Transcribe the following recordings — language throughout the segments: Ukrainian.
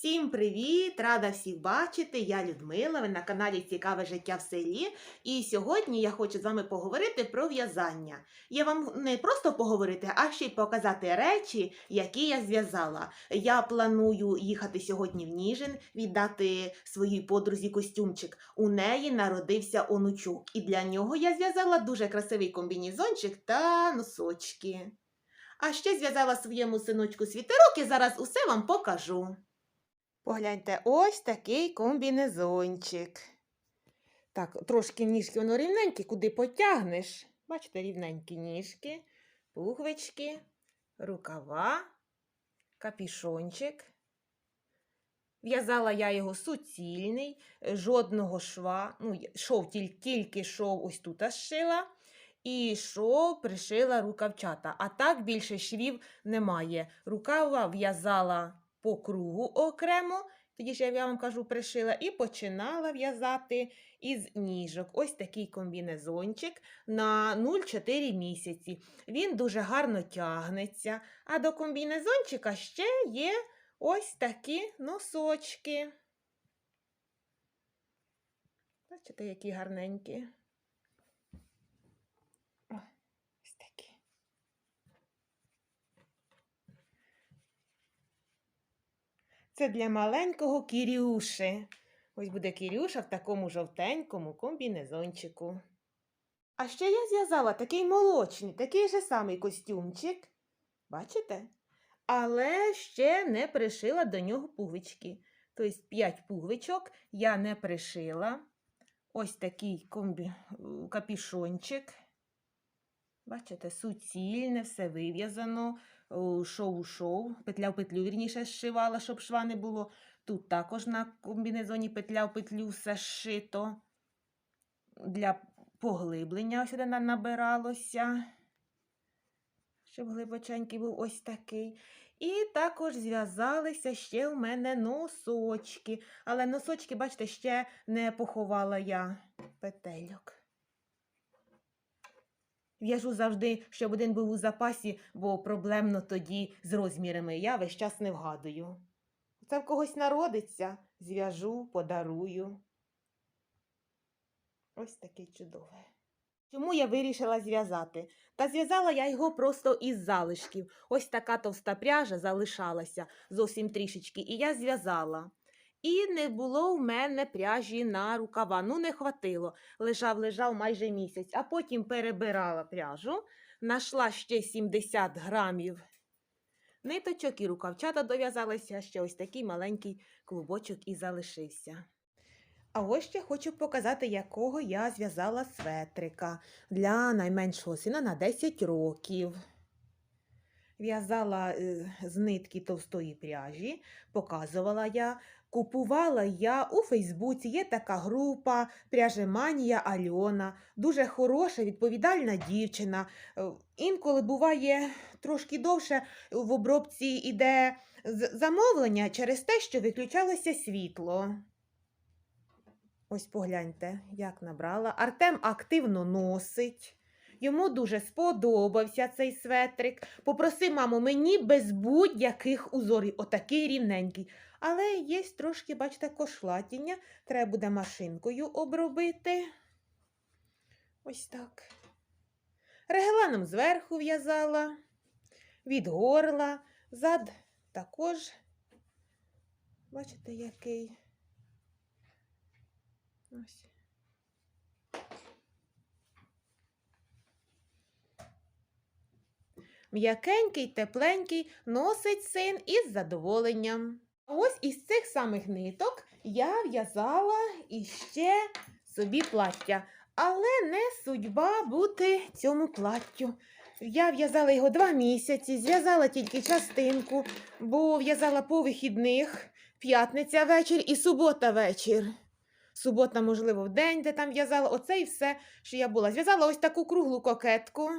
Всім привіт! Рада всіх бачити! Я Людмила, ви на каналі Цікаве життя в селі. І сьогодні я хочу з вами поговорити про в'язання. Я вам не просто поговорити, а ще й показати речі, які я зв'язала. Я планую їхати сьогодні в Ніжин, віддати своїй подрузі костюмчик. У неї народився онучок, і для нього я зв'язала дуже красивий комбінізончик та носочки. А ще зв'язала своєму синочку світерок і зараз усе вам покажу. Погляньте, ось такий комбінезончик. Так, трошки ніжки воно рівненькі, куди потягнеш. Бачите, рівненькі ніжки, пуговички, рукава, капішончик. В'язала я його суцільний, жодного шва. Ну, шов тільки, тільки шов ось тут аж шила. І шов пришила рукавчата. А так більше швів немає. Рукава в'язала по кругу окремо, тоді ж я вам кажу, пришила, і починала в'язати із ніжок. Ось такий комбінезончик на 0,4 місяці. Він дуже гарно тягнеться. А до комбінезончика ще є ось такі носочки. Бачите, які гарненькі. О, Ось такі. Це для маленького Кірюши. Ось буде Кірюша в такому жовтенькому комбінезончику. А ще я зв'язала такий молочний, такий же самий костюмчик. Бачите? Але ще не пришила до нього пуговички. Тобто 5 пуговичок я не пришила. Ось такий комбі... капішончик. Бачите, суцільне, все вив'язано о, шов у шов, петля в петлю вірніше зшивала, щоб шва не було. Тут також на комбінезоні петля в петлю все зшито. Для поглиблення сюди на- набиралося, щоб глибоченький був ось такий. І також зв'язалися ще у мене носочки. Але носочки, бачите, ще не поховала я петельок. В'яжу завжди, щоб один був у запасі, бо проблемно тоді з розмірами. Я весь час не вгадую. Це в когось народиться, зв'яжу, подарую. Ось таке чудове. Чому я вирішила зв'язати? Та зв'язала я його просто із залишків. Ось така товста пряжа залишалася зовсім трішечки, і я зв'язала. І не було в мене пряжі на рукава. Ну, не хватило лежав, лежав майже місяць, а потім перебирала пряжу, знайшла ще 70 грамів ниточок і рукавчата дов'язалися, ще ось такий маленький клубочок і залишився. А ось ще хочу показати, якого я зв'язала светрика для найменшого сина на 10 років. В'язала е, з нитки товстої пряжі, показувала я. Купувала я у Фейсбуці, є така група Пряжеманія Альона, дуже хороша, відповідальна дівчина. Е, Інколи буває трошки довше в обробці йде з- замовлення через те, що виключалося світло. Ось погляньте, як набрала. Артем активно носить. Йому дуже сподобався цей светрик. Попросив, мамо, мені без будь-яких узорів, отакий рівненький. Але є трошки, бачите, кошлатіння. Треба буде машинкою обробити. Ось так. Регланом зверху в'язала, від горла, зад також. Бачите, який. Ось. М'якенький, тепленький, носить син із задоволенням. Ось із цих самих ниток я в'язала іще собі плаття. Але не судьба бути цьому платтю. Я в'язала його два місяці, зв'язала тільки частинку, бо в'язала по вихідних, п'ятниця вечір і субота вечір. Субота, можливо, в день, де там в'язала. Оце і все, що я була. Зв'язала ось таку круглу кокетку.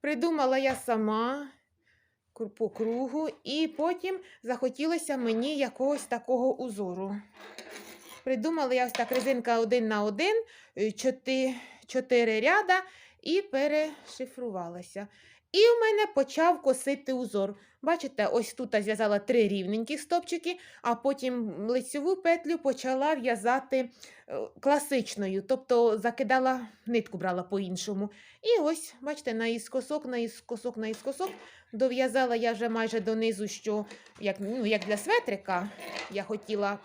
Придумала я сама по кругу, і потім захотілося мені якогось такого узору. Придумала я ось так резинка один на один, е, чотири ряда і перешифрувалася. І в мене почав косити узор. Бачите, ось тут я зв'язала три рівненькі стопчики, а потім лицьову петлю почала в'язати е, класичною, тобто закидала нитку брала по-іншому. І ось, бачите, наїскосок, наїскосок, наїскосок. Дов'язала я вже майже донизу, що як, ну, як для светрика, я хотіла.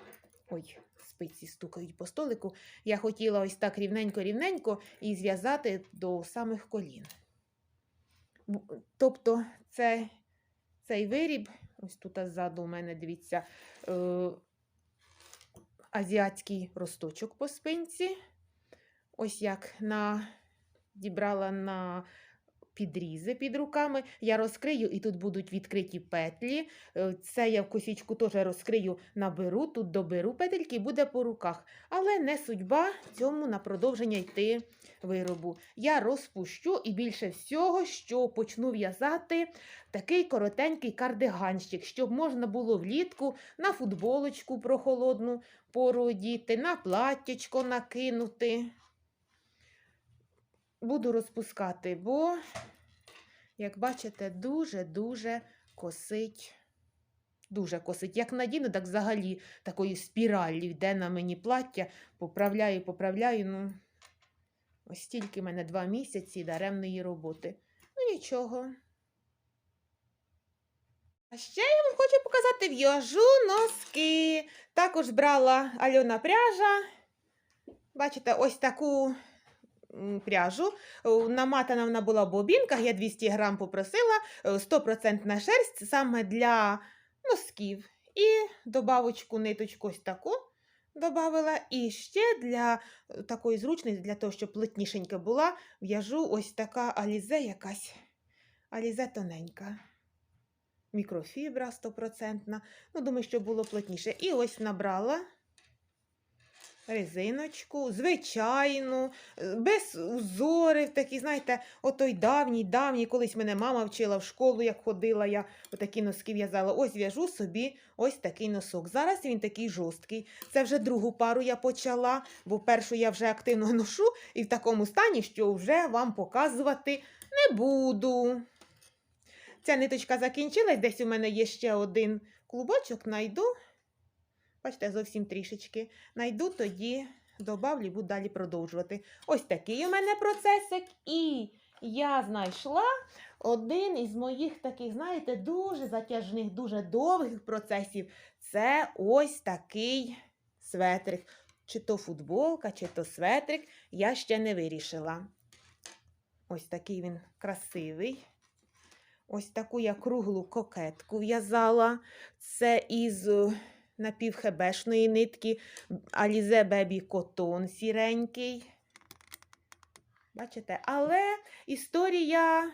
Ой, спиці стукають по столику. Я хотіла ось так рівненько-рівненько і зв'язати до самих колін. Тобто це, цей виріб, ось тут ззаду у мене, дивіться, е, азіатський росточок по спинці. Ось як на, дібрала на підрізи під руками. Я розкрию, і тут будуть відкриті петлі. Е, Це я в косічку теж розкрию, наберу, тут доберу петельки буде по руках. Але не судьба цьому на продовження йти виробу. Я розпущу і більше всього, що почну в'язати такий коротенький кардиганчик, щоб можна було влітку на футболочку прохолодну пору одіти, на платтячко накинути. Буду розпускати, бо, як бачите, дуже-дуже косить. Дуже косить. Як надіну, так взагалі такої спіралі йде на мені плаття, поправляю, поправляю. Ну, ось стільки в мене два місяці даремної роботи. Ну нічого. А ще я вам хочу показати в'яжу носки. Також брала Альона пряжа. Бачите, ось таку пряжу. Е, Наматана вона була в бобінках, я 200 грам попросила, е, 100% шерсть саме для носків. І добавочку ниточку ось таку добавила. І ще для е, такої зручності, для того, щоб плотнішенька була, в'яжу ось така алізе якась. Алізе тоненька. Мікрофібра стопроцентна. Ну, думаю, щоб було плотніше. І ось набрала резиночку, звичайну, е, без узорів, такі, знаєте, отой давній, давній, колись мене мама вчила в школу, як ходила, я отакі носки в'язала. Ось в'яжу собі ось такий носок. Зараз він такий жорсткий. Це вже другу пару я почала, бо першу я вже активно ношу і в такому стані, що вже вам показувати не буду. Ця ниточка закінчилась, десь у мене є ще один клубочок, найду. Бачите, зовсім трішечки. Найду, тоді добавлю і буду далі продовжувати. Ось такий у мене процесик. І я знайшла один із моїх таких, знаєте, дуже затяжних, дуже довгих процесів. Це ось такий светрик. Чи то футболка, чи то светрик, я ще не вирішила. Ось такий він красивий. Ось таку я круглу кокетку в'язала. Це із напівхебешної нитки Alize Baby Cotton сіренький. Бачите? Але історія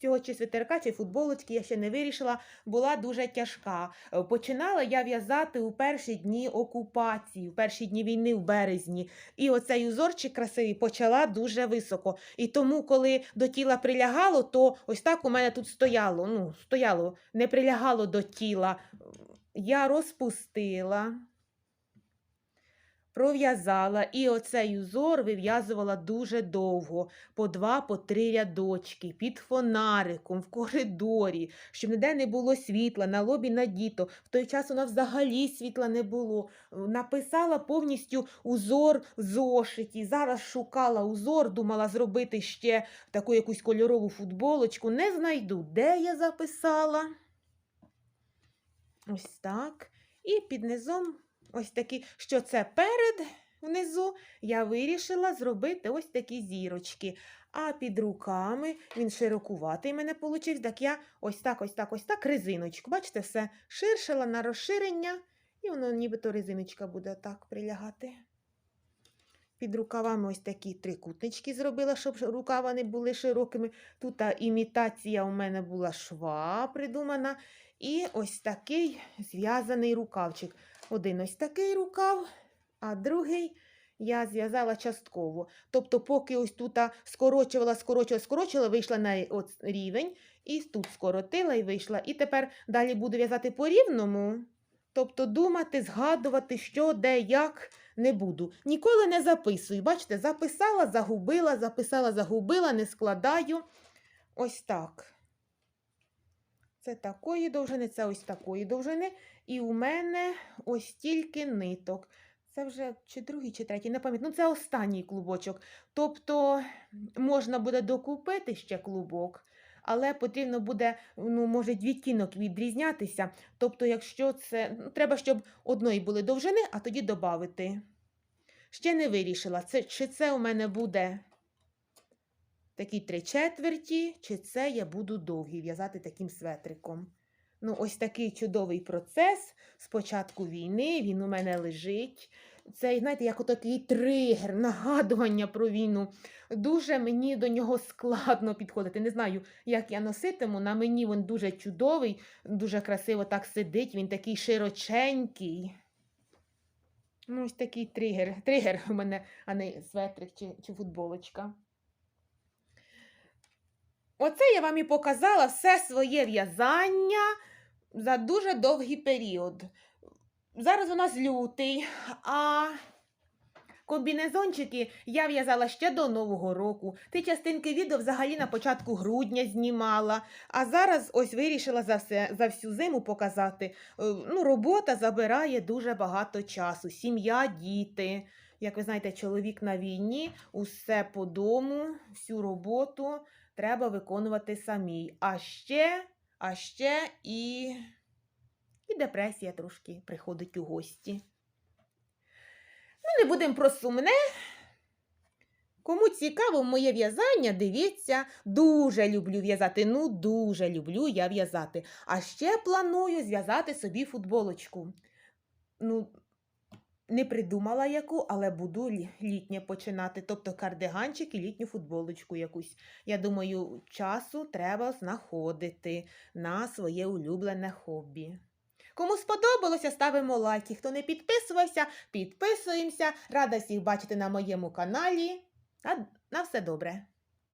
цього чи свитерка, чи футболочки я ще не вирішила, була дуже тяжка. Починала я в'язати у перші дні окупації, у перші дні війни в березні. І оцей узорчик красивий почала дуже високо. І тому, коли до тіла прилягало, то ось так у мене тут стояло. Ну, стояло, не прилягало до тіла. Я розпустила, пров'язала, і оцей узор вив'язувала дуже довго, по два, по три рядочки, під фонариком, в коридорі, щоб ніде не було світла, на лобі надіто. В той час нас взагалі світла не було. Написала повністю узор в зошиті. Зараз шукала узор, думала зробити ще таку якусь кольорову футболочку. Не знайду, де я записала. Ось так. І під низом ось такі, що це перед внизу, я вирішила зробити ось такі зірочки. А під руками він широкуватий мене вийшов. Так я ось так, ось так, ось так резиночку. Бачите, все ширшила на розширення, і воно нібито резиночка буде так прилягати. Під рукавами ось такі трикутнички зробила, щоб рукава не були широкими. Тут імітація у мене була шва придумана. І ось такий зв'язаний рукавчик. Один ось такий рукав, а другий я зв'язала частково. Тобто, поки ось тут скорочувала, скорочувала, скорочувала, вийшла на рівень, і тут скоротила і вийшла. І тепер далі буду в'язати по рівному. Тобто думати, згадувати, що, де, як не буду. Ніколи не записую. Бачите, записала, загубила, записала, загубила, не складаю. ось так. Це такої довжини, це ось такої довжини. І у мене ось стільки ниток. Це вже чи другий, чи третій, не пам'ятаю. Ну, це останній клубочок. Тобто можна буде докупити ще клубок, але потрібно буде, ну, може, відтінок відрізнятися. Тобто, якщо це. Ну, треба, щоб одної були довжини, а тоді додати. Ще не вирішила, це, чи це у мене буде такі три четверті, чи це я буду довгі в'язати таким светриком. Ну, ось такий чудовий процес з початку війни. Він у мене лежить. Це, знаєте, як отакий тригер, нагадування про війну. Дуже мені до нього складно підходити. Не знаю, як я носитиму. На мені він дуже чудовий, дуже красиво так сидить, він такий широченький. Ну, ось такий тригер. Тригер у мене, а не светрик чи, чи футболочка. Оце я вам і показала все своє в'язання за дуже довгий період. Зараз у нас лютий, а комбінезончики я в'язала ще до Нового року. Ті частинки відео взагалі на початку грудня знімала. А зараз ось вирішила за, все, за всю зиму показати. Е, Ну, робота забирає дуже багато часу. Сім'я, діти. Як ви знаєте, чоловік на війні, усе по дому, всю роботу треба виконувати самій. А ще, а ще і, і депресія трошки приходить у гості. Ну, не будемо про сумне. Кому цікаво моє в'язання, дивіться, дуже люблю в'язати. Ну, дуже люблю я в'язати. А ще планую зв'язати собі футболочку. Ну, не придумала яку, але буду літнє починати. Тобто кардиганчик і літню футболочку якусь. Я думаю, часу треба знаходити на своє улюблене хобі. Кому сподобалося, ставимо лайки. Хто не підписувався, підписуємося. Рада всіх бачити на моєму каналі. На, на все добре.